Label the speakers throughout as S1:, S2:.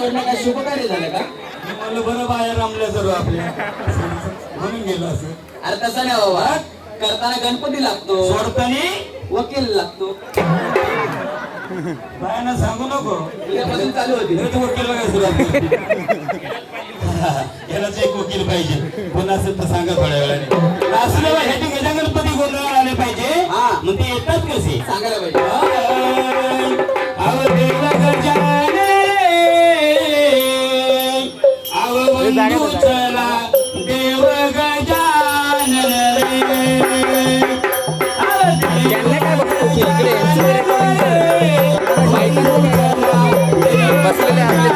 S1: सोडणं काय शुभ कार्य झालं का?
S2: मी म्हणलं बरं बाहेर रमल्या सर्व आपल्या. म्हणून गेलो असं.
S1: अरे तसं नाही बाबा. करताना गणपती लागतो.
S2: सोडताना?
S1: वकील लागतो.
S2: बायांना सांगू नको.
S1: उद्यापासून चालू होती.
S2: लगेच वकील बघायला सुरुवात. यालाच एक वकील पाहिजे. कोण असेल तर सांगा थोड्या वेळाने. असं नाही बा, ह्याचे गजा गणपती गोंधळ आले पाहिजे.
S1: हा.
S2: मग ते येतात कसे?
S1: सांगायला पाहिजे. देव गजानन त्यांना काय बघतो इकडे बसलेले आपले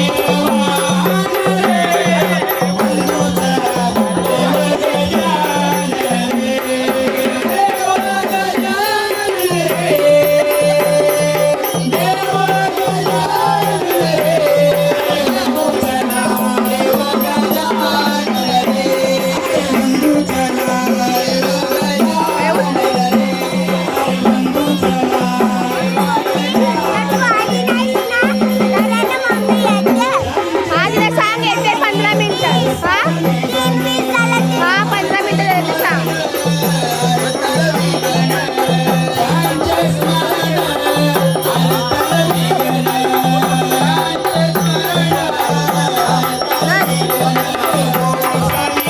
S1: Thank you.